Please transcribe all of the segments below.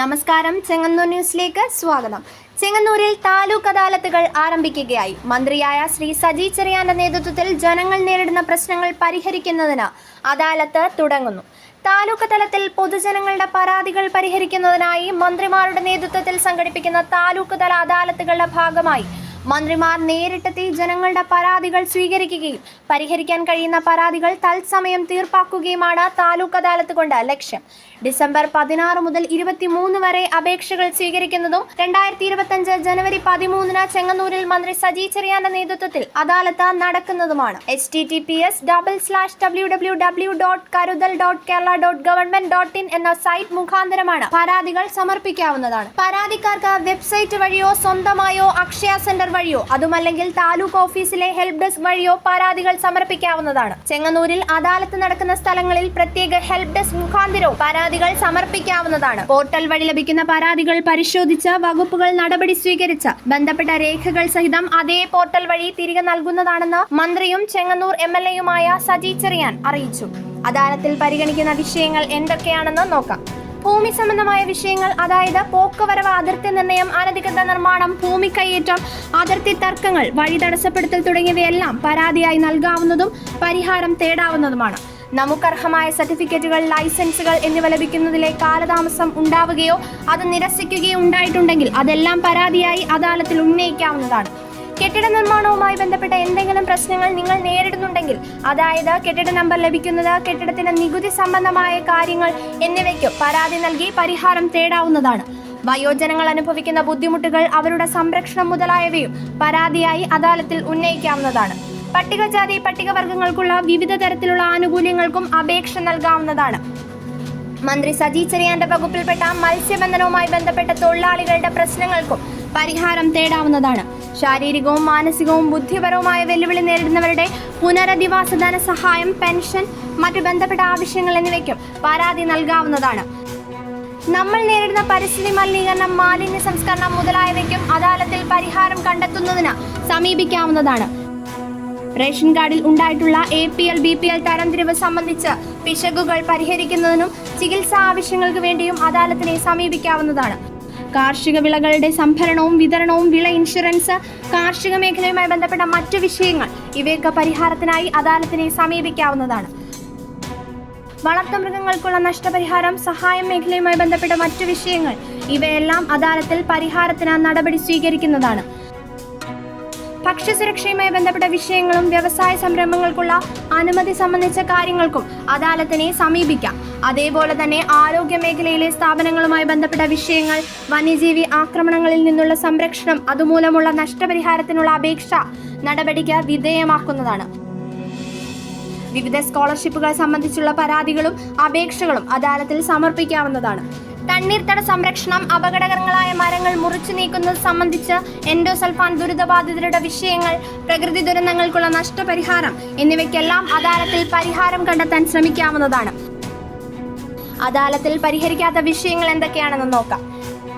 നമസ്കാരം. ചെങ്ങന്നൂർ ന്യൂസിലേക്ക് സ്വാഗതം. ചെങ്ങന്നൂരിൽ താലൂക്ക് അദാലത്തുകൾ ആരംഭിക്കുകയായി. മന്ത്രിയായ ശ്രീ സജി ചെറിയാന്റെ നേതൃത്വത്തിൽ ജനങ്ങൾ നേരിടുന്ന പ്രശ്നങ്ങൾ പരിഹരിക്കുന്നതിന് അദാലത്ത് തുടങ്ങുന്നു. താലൂക്ക് തലത്തിൽ പൊതുജനങ്ങളുടെ പരാതികൾ പരിഹരിക്കുന്നതിനായി മന്ത്രിമാരുടെ നേതൃത്വത്തിൽ സംഘടിപ്പിക്കുന്ന താലൂക്ക് തല അദാലത്തുകളുടെ ഭാഗമായി മന്ത്രിമാർ നേരിട്ടെത്തി ജനങ്ങളുടെ പരാതികൾ സ്വീകരിക്കുകയും പരിഹരിക്കാൻ കഴിയുന്ന പരാതികൾ തത്സമയം തീർപ്പാക്കുകയുമാണ് താലൂക്ക് അദാലത്ത് കൊണ്ട് ലക്ഷ്യം. ഡിസംബർ പതിനാറ് മുതൽ ഇരുപത്തിമൂന്ന് വരെ അപേക്ഷകൾ സ്വീകരിക്കുന്നതും രണ്ടായിരത്തി ഇരുപത്തിയഞ്ച് ജനുവരി പതിമൂന്നിന് ചെങ്ങന്നൂരിൽ മന്ത്രി സജി ചെറിയാന്റെ നേതൃത്വത്തിൽ അദാലത്ത് നടക്കുന്നതുമാണ്. H T T P S double slash W W W dot Karuthal dot Kerala dot government dot in എന്ന സൈറ്റ് മുഖാന്തരമാണ് പരാതികൾ സമർപ്പിക്കാവുന്നതാണ്. പരാതിക്കാർക്ക് വെബ്സൈറ്റ് വഴിയോ സ്വന്തമായോ അക്ഷയ സെന്റർ വഴിയോ അതുമല്ലെങ്കിൽ താലൂക്ക് ഓഫീസിലെ ഹെൽപ് ഡെസ്ക് വഴിയോ പരാതികൾ സമർപ്പിക്കാവുന്നതാണ്. ചെങ്ങന്നൂരിൽ അദാലത്ത് നടക്കുന്ന സ്ഥലങ്ങളിൽ പ്രത്യേക ഹെൽപ് ഡെസ്ക് മുഖാന്തരവും പരാതികൾ സമർപ്പിക്കാവുന്നതാണ്. പോർട്ടൽ വഴി ലഭിക്കുന്ന പരാതികൾ പരിശോധിച്ച് വകുപ്പുകൾ നടപടി സ്വീകരിച്ച് ബന്ധപ്പെട്ട രേഖകൾ സഹിതം അതേ പോർട്ടൽ വഴി തിരികെ നൽകുന്നതാണെന്ന് മന്ത്രിയും ചെങ്ങന്നൂർ എം എൽ എയുമായ സജി ചെറിയാൻ അറിയിച്ചു. അദാലത്തിൽ പരിഗണിക്കുന്ന വിഷയങ്ങൾ എന്തൊക്കെയാണെന്ന് നോക്കാം. ഭൂമി സംബന്ധമായ വിഷയങ്ങൾ അതായത് പോക്കുവരവ് അതിർത്തി നിർണയം അനധികൃത നിർമ്മാണം ഭൂമി കൈയേറ്റം അതിർത്തി തർക്കങ്ങൾ വഴി തടസ്സപ്പെടുത്തൽ തുടങ്ങിയവയെല്ലാം പരാതിയായി നൽകാവുന്നതും പരിഹാരം തേടാവുന്നതുമാണ്. നമുക്കർഹമായ സർട്ടിഫിക്കറ്റുകൾ ലൈസൻസുകൾ എന്നിവ ലഭിക്കുന്നതിലെ കാലതാമസം ഉണ്ടാവുകയോ അത് നിരസിക്കുകയോ ഉണ്ടായിട്ടുണ്ടെങ്കിൽ അതെല്ലാം പരാതിയായി അദാലത്തിൽ ഉന്നയിക്കാവുന്നതാണ്. കെട്ടിട നിർമ്മാണവുമായി ബന്ധപ്പെട്ട എന്തെങ്കിലും പ്രശ്നങ്ങൾ നിങ്ങൾ നേരിടുന്നുണ്ടെങ്കിൽ അതായത് കെട്ടിട നമ്പർ ലഭിക്കുന്നത് കെട്ടിടത്തിന്റെ നികുതി സംബന്ധമായ കാര്യങ്ങൾ എന്നിവയ്ക്ക് പരാതി നൽകി പരിഹാരം തേടാവുന്നതാണ്. വയോജനങ്ങൾ അനുഭവിക്കുന്ന ബുദ്ധിമുട്ടുകൾ അവരുടെ സംരക്ഷണം മുതലായവയും പരാതിയായി അദാലത്തിൽ ഉന്നയിക്കാവുന്നതാണ്. പട്ടികജാതി പട്ടികവർഗങ്ങൾക്കുള്ള വിവിധ തരത്തിലുള്ള ആനുകൂല്യങ്ങൾക്കും അപേക്ഷ നൽകാവുന്നതാണ്. മന്ത്രി സജി ചെറിയാന്റെ വകുപ്പിൽപ്പെട്ട മത്സ്യബന്ധനവുമായി ബന്ധപ്പെട്ട തൊഴിലാളികളുടെ പ്രശ്നങ്ങൾക്കും പരിഹാരം തേടാവുന്നതാണ്. ശാരീരികവും മാനസികവും ബുദ്ധിപരവുമായ വെല്ലുവിളി നേരിടുന്നവരുടെ പുനരധിവാസ ധനസഹായം പെൻഷൻ മറ്റു ബന്ധപ്പെട്ട ആവശ്യങ്ങൾ എന്നിവയ്ക്കും പരാതി നൽകാവുന്നതാണ്. നമ്മൾ നേരിടുന്ന പരിസ്ഥിതി മലിനീകരണം മാലിന്യ സംസ്കരണം മുതലായവയ്ക്കും അദാലത്തിൽ പരിഹാരം കണ്ടെത്തുന്നതിന് സമീപിക്കാവുന്നതാണ്. റേഷൻ കാർഡിൽ ഉണ്ടായിട്ടുള്ള A P L B P L തരംതിരിവ് സംബന്ധിച്ച് പിശകുകൾ പരിഹരിക്കുന്നതിനും ചികിത്സാ ആവശ്യങ്ങൾക്ക് വേണ്ടിയും അദാലത്തിനെ സമീപിക്കാവുന്നതാണ്. കാർഷിക വിളകളുടെ സംഭരണവും വിതരണവും വിള ഇൻഷുറൻസ് കാർഷിക മേഖലയുമായി ബന്ധപ്പെട്ട മറ്റു വിഷയങ്ങൾ ഇവയൊക്കെ പരിഹാരത്തിനായി അദാലത്തിനെ സമീപിക്കാവുന്നതാണ്. വളർത്തുമൃഗങ്ങൾക്കുള്ള നഷ്ടപരിഹാരം സഹായം മേഖലയുമായി ബന്ധപ്പെട്ട മറ്റു വിഷയങ്ങൾ ഇവയെല്ലാം അദാലത്തിൽ പരിഹാരത്തിന് നടപടി സ്വീകരിക്കുന്നതാണ്. ഭക്ഷ്യസുരക്ഷയുമായി ബന്ധപ്പെട്ട വിഷയങ്ങളും വ്യവസായ സംരംഭങ്ങൾക്കുള്ള അനുമതി സംബന്ധിച്ച കാര്യങ്ങൾക്കും അദാലത്തിനെ സമീപിക്കാം. അതേപോലെ തന്നെ ആരോഗ്യ മേഖലയിലെ സ്ഥാപനങ്ങളുമായി ബന്ധപ്പെട്ട വിഷയങ്ങൾ വന്യജീവി ആക്രമണങ്ങളിൽ നിന്നുള്ള സംരക്ഷണം അതുമൂലമുള്ള നഷ്ടപരിഹാരത്തിനുള്ള അപേക്ഷ നടപടിക്ക് വിധേയമാക്കുന്നതാണ്. വിവിധ സ്കോളർഷിപ്പുകൾ സംബന്ധിച്ചുള്ള പരാതികളും അപേക്ഷകളും അദാലത്തിൽ സമർപ്പിക്കാവുന്നതാണ്. തണ്ണീർത്തട സംരക്ഷണം അപകടകരങ്ങളായ മരങ്ങൾ മുറിച്ചു നീക്കുന്നത് സംബന്ധിച്ച് എൻഡോസൾഫാൻ ദുരിതബാധിതരുടെ വിഷയങ്ങൾ പ്രകൃതി ദുരന്തങ്ങൾക്കുള്ള നഷ്ടപരിഹാരം എന്നിവയ്ക്കെല്ലാം അദാലത്തിൽ പരിഹാരം കണ്ടെത്താൻ ശ്രമിക്കാവുന്നതാണ്. അദാലത്തിൽ പരിഹരിക്കാത്ത വിഷയങ്ങൾ എന്തൊക്കെയാണെന്ന് നോക്കാം.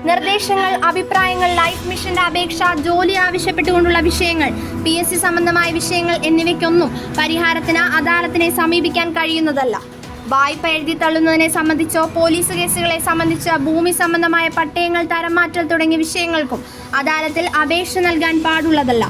നിർദ്ദേശങ്ങൾ അഭിപ്രായങ്ങൾ ലൈഫ് മിഷന്റെ അപേക്ഷ ജോലി ആവശ്യപ്പെട്ടുകൊണ്ടുള്ള വിഷയങ്ങൾ പി എസ് സി സംബന്ധമായ വിഷയങ്ങൾ എന്നിവയ്ക്കൊന്നും പരിഹാരത്തിന് അദാലത്തിനെ സമീപിക്കാൻ കഴിയുന്നതല്ല. വായ്പ എഴുതി തള്ളുന്നതിനെ സംബന്ധിച്ചോ പോലീസ് കേസുകളെ സംബന്ധിച്ച ഭൂമി സംബന്ധമായ പട്ടയങ്ങൾ തരം മാറ്റൽ തുടങ്ങിയ വിഷയങ്ങൾക്കും അദാലത്തിൽ അപേക്ഷ നൽകാൻ പാടുള്ളതല്ല.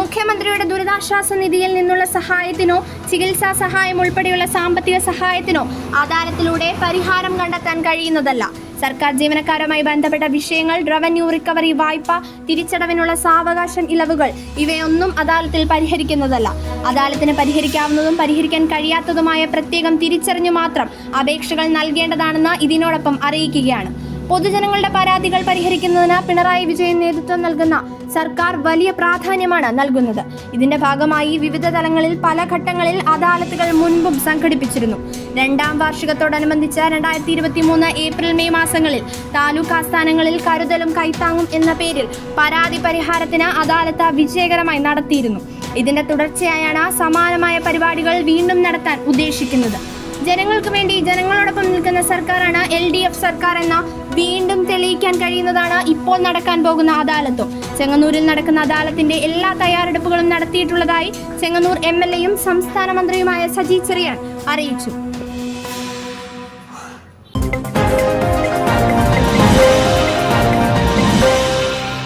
മുഖ്യമന്ത്രിയുടെ ദുരിതാശ്വാസ നിധിയിൽ നിന്നുള്ള സഹായത്തിനോ ചികിത്സാ സഹായം ഉൾപ്പെടെയുള്ള സാമ്പത്തിക സഹായത്തിനോ അദാലത്തിലൂടെ പരിഹാരം കണ്ടെത്താൻ കഴിയുന്നതല്ല. സർക്കാർ ജീവനക്കാരുമായി ബന്ധപ്പെട്ട വിഷയങ്ങൾ റവന്യൂ റിക്കവറി വായ്പ തിരിച്ചടവിനുള്ള സാവകാശം ഇളവുകൾ ഇവയൊന്നും അദാലത്തിൽ പരിഹരിക്കുന്നതല്ല. അദാലത്തിന് പരിഹരിക്കാവുന്നതും പരിഹരിക്കാൻ കഴിയാത്തതുമായ പ്രത്യേകം തിരിച്ചറിഞ്ഞു മാത്രം അപേക്ഷകൾ നൽകേണ്ടതാണെന്ന് ഇതിനോടൊപ്പം അറിയിക്കുകയാണ്. പൊതുജനങ്ങളുടെ പരാതികൾ പരിഹരിക്കുന്നതിന് പിണറായി വിജയൻ നേതൃത്വം നൽകുന്ന സർക്കാർ വലിയ പ്രാധാന്യമാണ് നൽകുന്നത്. ഇതിന്റെ ഭാഗമായി വിവിധ തലങ്ങളിൽ പല ഘട്ടങ്ങളിൽ അദാലത്തുകൾ മുൻപും സംഘടിപ്പിച്ചിരുന്നു. രണ്ടാം വാർഷികത്തോടനുബന്ധിച്ച് രണ്ടായിരത്തി ഇരുപത്തി മൂന്ന് ഏപ്രിൽ മെയ് മാസങ്ങളിൽ താലൂക്ക് ആസ്ഥാനങ്ങളിൽ കരുതലും കൈത്താങ്ങും എന്ന പേരിൽ പരാതി പരിഹാരത്തിന് അദാലത്ത് വിജയകരമായി നടത്തിയിരുന്നു. ഇതിന്റെ തുടർച്ചയായാണ് സമാനമായ പരിപാടികൾ വീണ്ടും നടത്താൻ ഉദ്ദേശിക്കുന്നത്. ജനങ്ങൾക്ക് വേണ്ടി ജനങ്ങളോടൊപ്പം നിൽക്കുന്ന സർക്കാരാണ് എൽ ഡി എഫ് സർക്കാർ എന്ന വീണ്ടും തെളിയിക്കാൻ കഴിയുന്നതാണ് ഇപ്പോൾ നടക്കാൻ പോകുന്ന അദാലത്തും. ചെങ്ങന്നൂരിൽ നടക്കുന്ന അദാലത്തിന്റെ എല്ലാ തയ്യാറെടുപ്പുകളും നടത്തിയിട്ടുള്ളതായി ചെങ്ങന്നൂർ എം എൽ എയും സംസ്ഥാന മന്ത്രിയുമായ സജി ചെറിയാൻ അറിയിച്ചു.